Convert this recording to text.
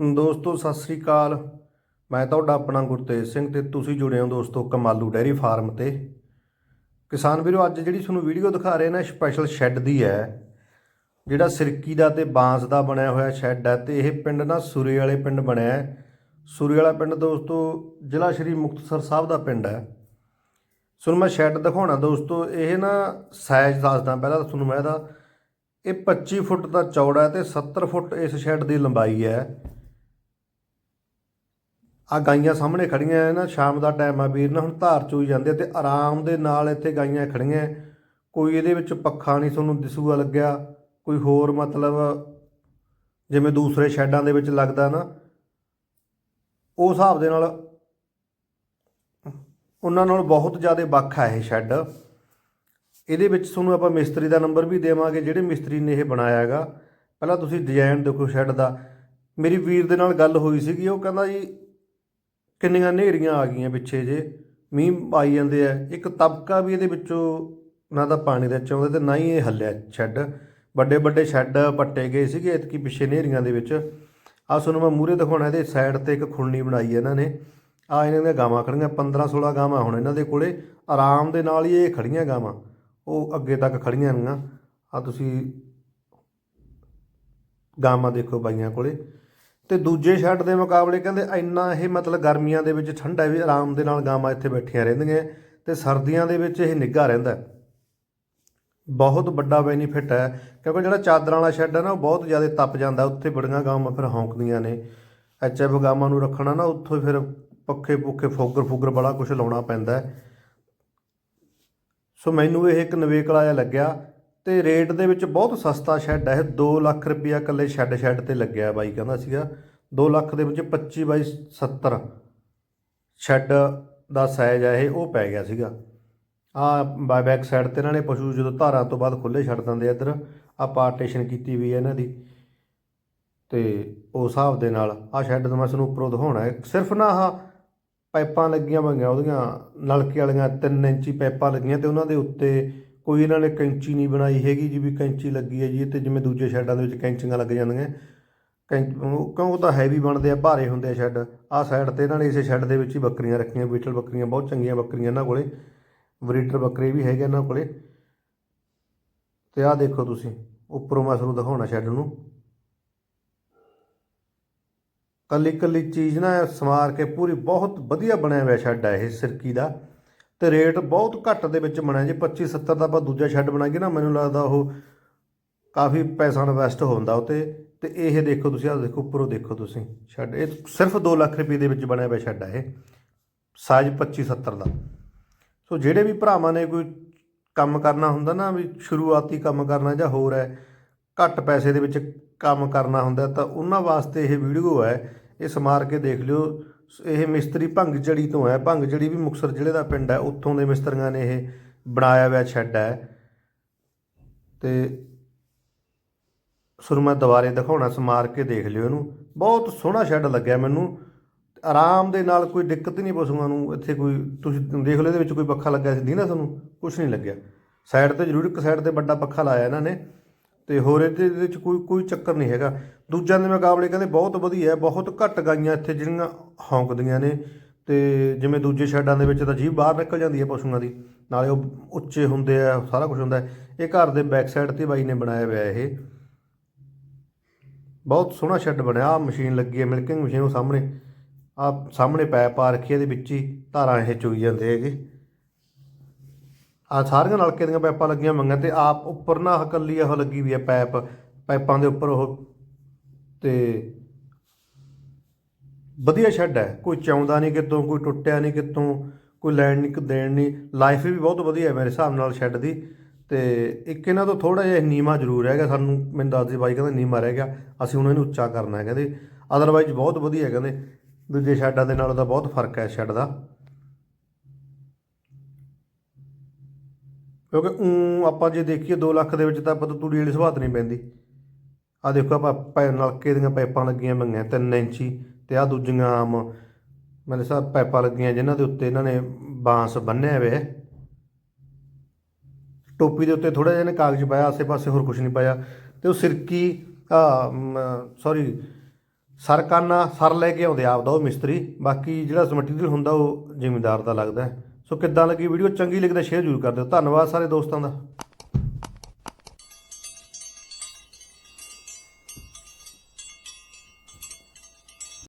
ਦੋਸਤੋ, ਸਤਿ ਸ੍ਰੀ ਅਕਾਲ। ਮੈਂ ਤੁਹਾਡਾ ਆਪਣਾ ਗੁਰਤੇਜ ਸਿੰਘ ਤੇ ਤੁਸੀਂ ਜੁੜੇ ਹੋ ਦੋਸਤੋ ਕਮਾਲੂ ਡੈਰੀ ਫਾਰਮ ਤੇ। ਕਿਸਾਨ ਵੀਰੋ, ਅੱਜ ਜਿਹੜੀ ਤੁਹਾਨੂੰ ਵੀਡੀਓ ਦਿਖਾ ਰਹੇ ਨਾ, ਸਪੈਸ਼ਲ ਸ਼ੈੱਡ ਦੀ ਹੈ। ਜਿਹੜਾ ਸਿਰਕੀ ਦਾ ਤੇ ਬਾਂਸ ਦਾ ਬਣਿਆ ਹੋਇਆ ਸ਼ੈੱਡ ਹੈ ਤੇ ਇਹ ਪਿੰਡ ਨਾ ਸੁਰੇ ਵਾਲੇ ਪਿੰਡ ਬਣਿਆ ਹੈ। ਸੁਰੇ ਵਾਲਾ ਪਿੰਡ ਦੋਸਤੋ, ਜ਼ਿਲ੍ਹਾ ਸ਼੍ਰੀ ਮੁਕਤਸਰ ਸਾਹਿਬ ਦਾ ਪਿੰਡ ਹੈ। ਸੁਣ ਮੈਂ ਸ਼ੈੱਡ ਦਿਖਾਉਣਾ ਦੋਸਤੋ, ਇਹ ਨਾ ਸਾਈਜ਼ ਦੱਸਦਾ ਪਹਿਲਾਂ ਤੁਹਾਨੂੰ ਮੈਂ ਇਹਦਾ। ਇਹ 25 ਫੁੱਟ ਦਾ ਚੌੜਾ ਹੈ ਤੇ 70 ਫੁੱਟ ਇਸ ਸ਼ੈੱਡ ਦੀ ਲੰਬਾਈ ਹੈ। ਆ ਗਾਈਆਂ ਸਾਹਮਣੇ ਖੜੀਆਂ ਐ ਨਾ, ਸ਼ਾਮ ਦਾ ਟਾਈਮ ਆ ਵੀਰ ਨਾ, ਹੁਣ ਧਾਰ ਚੋਈ ਜਾਂਦੇ ਆ ਤੇ ਆਰਾਮ ਦੇ ਨਾਲ ਇੱਥੇ ਗਾਈਆਂ ਖੜੀਆਂ ਕੋਈ ਇਹਦੇ ਵਿੱਚ ਪੱਖਾ ਨਹੀਂ ਤੁਹਾਨੂੰ ਦਿਸੂਗਾ ਲੱਗਿਆ, ਕੋਈ ਹੋਰ ਮਤਲਬ ਜਿਵੇਂ ਦੂਸਰੇ ਸ਼ੈੱਡਾਂ ਦੇ ਵਿੱਚ ਲੱਗਦਾ ਨਾ, ਉਹ ਹਿਸਾਬ ਦੇ ਨਾਲ ਉਹਨਾਂ ਨਾਲ ਬਹੁਤ ਜ਼ਿਆਦਾ ਵੱਖ ਹੈ ਇਹ ਸ਼ੈੱਡ। ਇਹਦੇ ਵਿੱਚ ਤੁਹਾਨੂੰ ਆਪਾਂ ਮਿਸਤਰੀ ਦਾ ਨੰਬਰ ਵੀ ਦੇਵਾਂਗੇ, ਜਿਹੜੇ ਮਿਸਤਰੀ ਨੇ ਇਹ ਬਣਾਇਆ ਹੈਗਾ। ਪਹਿਲਾਂ ਤੁਸੀਂ ਡਿਜ਼ਾਈਨ ਦੇਖੋ ਸ਼ੈੱਡ ਦਾ। ਮੇਰੀ ਵੀਰ ਦੇ ਨਾਲ ਗੱਲ ਹੋਈ ਸੀਗੀ, ਉਹ ਕਹਿੰਦਾ ਜੀ ਕਿੰਨੀਆਂ ਹਨੇਰੀਆਂ ਆ ਗਈਆਂ ਪਿੱਛੇ ਜੇ। ਮੀਂਹ ਆਈ ਜਾਂਦੇ ਆ। ਇੱਕ ਤਬਕਾ ਵੀ ਇਹਦੇ ਵਿੱਚੋਂ ਨਾ ਤਾਂ ਪਾਣੀ ਦੇ ਚ ਆਉਂਦਾ ਤੇ ਨਾ ਹੀ ਇਹ ਹੱਲਿਆ ਸ਼ੈੱਡ ਵੱਡੇ ਵੱਡੇ ਸ਼ੈੱਡ ਪੱਟੇ ਗਏ ਸੀਗੇ ਇਤਕੀ ਪਿੱਛੇ ਹਨੇਰੀਆਂ ਦੇ ਵਿੱਚ। ਆ ਤੁਹਾਨੂੰ ਮੈਂ ਮੂਰੇ ਦਿਖਾਉਣਾ, ਇਹਦੇ ਸਾਈਡ ਤੇ ਇੱਕ ਖੁਰਨੀ ਬਣਾਈ ਹੈ ਇਹਨਾਂ ਨੇ। ਆ ਇਹਨਾਂ ਦੀਆਂ ਗਾਵਾਂ ਖੜੀਆਂ 15 16 ਗਾਵਾਂ ਹੁਣ ਇਹਨਾਂ ਦੇ ਕੋਲੇ। ਆਰਾਮ ਦੇ ਨਾਲ ਹੀ ਇਹ ਖੜੀਆਂ ਗਾਵਾਂ। ਉਹ ਅੱਗੇ ਤੱਕ ਖੜੀਆਂ ਨੇਗੀਆਂ ਆ ਤੁਸੀਂ ਗਾਵਾਂ ਦੇਖੋ ਬਾਈਆਂ ਕੋਲੇ। ਤੇ ਦੂਜੇ ਸ਼ੈੱਡ ਦੇ ਮੁਕਾਬਲੇ ਕਹਿੰਦੇ ਇੰਨਾ ਇਹ ਮਤਲਬ ਗਰਮੀਆਂ ਦੇ ਵਿੱਚ ਠੰਡਾ ਵੀ ਆਰਾਮ ਦੇ ਨਾਲ ਗਾਵਾਂ ਇੱਥੇ ਬੈਠੀਆਂ ਰਹਿੰਦੀਆਂ ਤੇ ਸਰਦੀਆਂ ਦੇ ਵਿੱਚ ਇਹ ਨਿੱਘਾ ਰਹਿੰਦਾ ਬਹੁਤ ਵੱਡਾ ਬੈਨੀਫਿਟ ਹੈ, ਕਿਉਂਕਿ ਜਿਹੜਾ ਚਾਦਰਾਂ ਵਾਲਾ ਸ਼ੈੱਡ ਹੈ ਨਾ, ਉਹ ਬਹੁਤ ਜ਼ਿਆਦਾ ਤਪ ਜਾਂਦਾ, ਉੱਥੇ ਬੜੀਆਂ ਗਾਵਾਂ ਫਿਰ ਹੌਂਕਦੀਆਂ ਨੇ। ਐਚਐਫ ਗਾਵਾਂ ਨੂੰ ਰੱਖਣਾ ਨਾ, ਉੱਥੋਂ ਫਿਰ ਪੱਖੇ ਪੁੱਖੇ ਫੋਗਰ ਫੁਗਰ ਬੜਾ ਕੁਝ ਲਾਉਣਾ ਪੈਂਦਾ ਸੋ ਮੈਨੂੰ ਇਹ ਇੱਕ ਨਵੇਕਲਾ ਜਿਹਾ ਲੱਗਿਆ ਤੇ ਰੇਟ ਦੇ ਵਿੱਚ ਬਹੁਤ ਸਸਤਾ ਸ਼ੈੱਡ ਹੈ ਇਹ 2 ਲੱਖ ਰੁਪਇਆ ਇਕੱਲੇ ਸ਼ੈੱਡ ਸ਼ੈੱਡ ਤੇ ਲੱਗਿਆ ਬਾਈ, ਕਹਿੰਦਾ ਸੀਗਾ। 2 ਲੱਖ ਦੇ ਵਿੱਚ 25 ਬਾਈ 70 ਸ਼ੈੱਡ ਦਾ ਸਾਈਜ਼ ਹੈ ਇਹ, ਉਹ ਪੈ ਗਿਆ ਸੀਗਾ। ਆ ਬਾਈ ਬੈਕ ਸਾਈਡ ਤੇ ਇਹਨਾਂ ਨੇ ਪਸ਼ੂ ਜਦੋਂ ਧਾਰਾਂ ਤੋਂ ਬਾਅਦ ਖੁੱਲੇ ਛੱਡ ਦਿੰਦੇ ਆ ਇੱਧਰ, ਆ ਪਾਰਟੀਸ਼ਨ ਕੀਤੀ ਵੀ ਹੈ ਇਹਨਾਂ ਦੀ। ਤੇ ਉਸ ਹਿਸਾਬ ਦੇ ਨਾਲ ਆ ਸ਼ੈੱਡ ਤੋਂ ਮੈਂ ਤੁਹਾਨੂੰ ਉੱਪਰੋਂ ਦਿਖਾਉਣਾ। ਹੈ ਸਿਰਫ ਨਾ ਆਹ ਪਾਈਪਾਂ ਲੱਗੀਆਂ ਹੋਈਆਂ, ਉਹਦੀਆਂ ਨਲਕੇ ਵਾਲੀਆਂ 3 ਇੰਚੀ ਪਾਈਪਾਂ ਲੱਗੀਆਂ ਤੇ ਉਹਨਾਂ ਦੇ ਉੱਤੇ ਕੋਈ ਇਹਨਾਂ ਨੇ ਕੈਂਚੀ ਨਹੀਂ ਬਣਾਈ ਹੈਗੀ ਜੀ ਵੀ ਕੈਂਚੀ ਲੱਗੀ ਹੈ ਜੀ ਤੇ ਜਿਵੇਂ ਦੂਜੇ ਸ਼ੈੱਡਾਂ ਦੇ ਵਿੱਚ ਕੈਂਚੀਆਂ ਲੱਗ ਜਾਂਦੀਆਂ। ਕੈਂਚ ਕਿਉਂ, ਉਹ ਤਾਂ ਹੈਵੀ ਬਣਦੇ ਆ, ਭਾਰੇ ਹੁੰਦੇ ਆ ਸ਼ੈੱਡ। ਆਹ ਸਾਈਡ ਤੇ ਇਹਨਾਂ ਨੇ ਇਸੇ ਸ਼ੈੱਡ ਦੇ ਵਿੱਚ ਹੀ ਬੱਕਰੀਆਂ ਰੱਖੀਆਂ, ਬੀਟਲ ਬੱਕਰੀਆਂ, ਬਹੁਤ ਚੰਗੀਆਂ ਬੱਕਰੀਆਂ ਇਹਨਾਂ ਕੋਲੇ। ਬਰੀਡਰ ਬੱਕਰੇ ਵੀ ਹੈਗੇ ਇਹਨਾਂ ਕੋਲੇ। ਤੇ ਆਹ ਦੇਖੋ ਤੁਸੀਂ, ਉੱਪਰੋਂ ਮੈਂ ਤੁਹਾਨੂੰ ਦਿਖਾਉਣਾ ਸ਼ੈੱਡ ਨੂੰ। ਕੱਲੀ ਕੱਲੀ ਚੀਜ਼ ਨਾ ਸਮਾਰ ਕੇ ਪੂਰੀ ਬਹੁਤ ਵਧੀਆ ਬਣਿਆ ਹੋਇਆ ਸ਼ੈੱਡ ਹੈ ਇਹ ਸਿਰਕੀ ਦਾ। ਤੇ ਰੇਟ ਬਹੁਤ ਘੱਟ ਦੇ ਵਿੱਚ ਬਣਿਆ ਜੇ। 25 70 ਦਾ ਆਪਾਂ ਦੂਜਾ ਸ਼ੈੱਡ ਬਣਾਈਏ ਨਾ, ਮੈਨੂੰ ਲੱਗਦਾ ਉਹ ਕਾਫੀ ਪੈਸਾ ਇਨਵੈਸਟ ਹੁੰਦਾ ਉਤੇ ਤੇ ਇਹ ਦੇਖੋ ਤੁਸੀਂ, ਆਹ ਦੇਖੋ, ਉੱਪਰੋਂ ਦੇਖੋ ਤੁਸੀਂ ਸ਼ੈੱਡ। ਇਹ ਸਿਰਫ 2 ਲੱਖ ਰੁਪਏ ਦੇ ਵਿੱਚ ਬਣਿਆ ਹੋਇਆ ਸ਼ੈੱਡ ਹੈ ਇਹ ਸਾਈਜ਼ 25 70 ਦਾ। ਸੋ ਜਿਹੜੇ ਵੀ ਭਰਾਵਾਂ ਨੇ ਕੋਈ ਕੰਮ ਕਰਨਾ ਹੁੰਦਾ ਨਾ, ਵੀ ਸ਼ੁਰੂਆਤੀ ਕੰਮ ਕਰਨਾ ਜਾਂ ਹੋਰ ਹੈ, ਘੱਟ ਪੈਸੇ ਦੇ ਵਿੱਚ ਕੰਮ ਕਰਨਾ ਹੁੰਦਾ, ਤਾਂ ਉਹਨਾਂ ਵਾਸਤੇ ਇਹ ਵੀਡੀਓ ਹੈ ਇਹ ਸਮਾਰ ਕੇ ਦੇਖ ਲਿਓ। ਇਹ ਮਿਸਤਰੀ ਭੰਗ ਜੜੀ ਤੋਂ ਹੈ। ਭੰਗ ਜੜੀ ਵੀ ਮੁਕਸਰ ਜ਼ਿਲ੍ਹੇ ਦਾ ਪਿੰਡ ਹੈ। ਉੱਥੋਂ ਦੇ ਮਿਸਤਰੀਆਂ ਨੇ ਇਹ ਬਣਾਇਆ ਹੋਇਆ ਸ਼ੈੱਡ ਹੈ। ਤੇ ਸੁਰ ਮੈਂ ਦੁਬਾਰੇ ਦਿਖਾਉਣਾ, ਸਮਾਰ ਕੇ ਦੇਖ ਲਿਓ ਇਹਨੂੰ। ਬਹੁਤ ਸੋਹਣਾ ਸ਼ੈੱਡ ਲੱਗਿਆ ਮੈਨੂੰ। ਆਰਾਮ ਦੇ ਨਾਲ ਕੋਈ ਦਿੱਕਤ ਹੀ ਨਹੀਂ ਪਸ਼ੂਆਂ ਨੂੰ। ਇੱਥੇ ਕੋਈ, ਤੁਸੀਂ ਦੇਖ ਲਓ ਇਹਦੇ ਵਿੱਚ ਕੋਈ ਪੱਖਾ ਲੱਗਿਆ ਸੀ। ਨਹੀਂ ਨਾ ਤੁਹਾਨੂੰ? ਕੁਝ ਨਹੀਂ ਲੱਗਿਆ। ਸਾਈਡ ਤੇ ਜ਼ਰੂਰ ਇੱਕ ਸਾਈਡ ਤੇ ਵੱਡਾ ਪੱਖਾ ਲਾਇਆ ਇਹਨਾਂ ਨੇ। ਤੇ ਹੋਰ ਇਹਦੇ ਇਹਦੇ ਵਿੱਚ ਕੋਈ ਕੋਈ ਚੱਕਰ ਨਹੀਂ ਹੈਗਾ। ਦੂਜਿਆਂ ਦੇ ਮੁਕਾਬਲੇ ਕਹਿੰਦੇ ਬਹੁਤ ਵਧੀਆ, ਬਹੁਤ ਘੱਟ ਗਾਈਆਂ ਇੱਥੇ ਜਿਹੜੀਆਂ ਹੌਂਕਦੀਆਂ ਨੇ। ਤੇ ਜਿਵੇਂ ਦੂਜੇ ਸ਼ੈੱਡਾਂ ਦੇ ਵਿੱਚ ਤਾਂ ਜੀਭ ਬਾਹਰ ਨਿਕਲ ਜਾਂਦੀ ਹੈ ਪਸ਼ੂਆਂ ਦੀ। ਨਾਲੇ ਉਹ ਉੱਚੇ ਹੁੰਦੇ ਆ, ਸਾਰਾ ਕੁਝ ਹੁੰਦਾ ਇਹ ਘਰ ਦੇ ਬੈਕ ਸਾਈਡ ਤੇ ਬਾਈ ਨੇ ਬਣਾਇਆ ਹੋਇਆ ਇਹ। ਬਹੁਤ ਸੋਹਣਾ ਸ਼ੈੱਡ ਬਣਿਆ। ਆ ਮਸ਼ੀਨ ਲੱਗੀ ਹੈ ਮਿਲਕਿੰਗ ਮਸ਼ੀਨ ਉਹ ਸਾਹਮਣੇ। ਆ ਸਾਹਮਣੇ ਪੈਪ ਆ ਰੱਖੀ ਇਹਦੇ ਵਿੱਚ ਹੀ ਧਾਰਾਂ ਇਹ ਚੋਈ ਜਾਂਦੇ ਹੈਗੇ। ਆ ਸਾਰੀਆਂ ਨਲਕੇ ਦੀਆਂ ਪਾਈਪਾਂ ਲੱਗੀਆਂ ਮੰਗਾਂ ਤੇ ਆਪ ਉੱਪਰ ਨਾ ਆਹ ਇਕੱਲੀ ਉਹ ਲੱਗੀ ਵੀ ਹੈ ਪਾਈਪ, ਪਾਈਪਾਂ ਦੇ ਉੱਪਰ ਉਹ। ਤੇ ਵਧੀਆ ਸ਼ੈੱਡ ਹੈ, ਕੋਈ ਚਾਉਂਦਾ ਨਹੀਂ ਕਿਤੋਂ, ਕੋਈ ਟੁੱਟਿਆ ਨਹੀਂ ਕਿਤੋਂ, ਕੋਈ ਲੈਣ ਨਹੀਂ, ਕੋਈ ਦੇਣ ਨਹੀਂ। ਲਾਈਫ ਵੀ ਬਹੁਤ ਵਧੀਆ ਹੈ ਮੇਰੇ ਹਿਸਾਬ ਨਾਲ ਸ਼ੈੱਡ ਦੀ। ਤੇ ਇੱਕ ਇਹਨਾਂ ਤੋਂ ਥੋੜਾ ਜਿਹਾ ਨੀਮਾ ਜ਼ਰੂਰ ਹੈਗਾ, ਸਾਨੂੰ ਮੈਨੂੰ ਦੱਸਦੇ ਬਾਈ ਕਹਿੰਦੇ ਨੀਮਾ ਰਹਿ ਗਿਆ, ਅਸੀਂ ਹੁਣ ਇਹਨੂੰ ਉੱਚਾ ਕਰਨਾ ਹੈ ਕਹਿੰਦੇ। ਅਦਰਵਾਈਜ਼ ਬਹੁਤ ਵਧੀਆ ਕਹਿੰਦੇ। ਦੂਜੇ ਸ਼ੈੱਡਾਂ ਦੇ ਨਾਲੋਂ ਤਾਂ ਬਹੁਤ ਫ਼ਰਕ ਹੈ ਸ਼ੈੱਡ ਦਾ। ਕਿਉਂਕਿ ਉਂ ਆਪਾਂ ਜੇ ਦੇਖੀਏ 2 ਲੱਖ ਦੇ ਵਿੱਚ ਤਾਂ ਆਪਾਂ ਤੋਂ ਤੂੜੀ ਵਾਲੀ ਸੁਭਾਤ ਨਹੀਂ ਪੈਂਦੀ। ਆ ਦੇਖੋ ਆਪਾਂ ਪੈ ਨਲਕੇ ਦੀਆਂ ਪਾਈਪਾਂ ਲੱਗੀਆਂ ਮੰਗੀਆਂ 3 ਇੰਚੀ ਤੇ ਆ ਦੂਜੀਆਂ ਆਮ ਮੇਰੇ ਸਾਹਿਬ ਪਾਈਪਾਂ ਲੱਗੀਆਂ ਜਿਨ੍ਹਾਂ ਦੇ ਉੱਤੇ ਇਹਨਾਂ ਨੇ ਬਾਂਸ ਬੰਨਿਆ ਹੋਇਆ ਟੋਪੀ ਦੇ ਉੱਤੇ ਥੋੜਾ ਜਿਹਾ ਨੇ ਕਾਗਜ਼ ਪਾਇਆ ਆਸੇ-ਪਾਸੇ ਹੋਰ ਕੁਝ ਨਹੀਂ ਪਾਇਆ। ਤੇ ਉਹ ਸਿਰਕੀ ਆ ਸੌਰੀ ਸਰਕਾਨਾ, ਸਰ ਲੈ ਕੇ ਆਉਂਦੇ ਆਪਦਾ ਉਹ ਮਿਸਤਰੀ। ਬਾਕੀ ਜਿਹੜਾ ਮਟੀਰੀਅਲ ਹੁੰਦਾ ਉਹ ਜ਼ਿਮੀਂਦਾਰ ਦਾ ਲੱਗਦਾ ਹੈ। ਸੋ ਕਿੱਦਾਂ ਲੱਗੀ ਵੀਡੀਓ? ਚੰਗੀ ਲੱਗੀ ਤਾਂ ਸ਼ੇਅਰ ਜ਼ਰੂਰ ਕਰ ਦਿਓ। ਧੰਨਵਾਦ ਸਾਰੇ ਦੋਸਤਾਂ ਦਾ।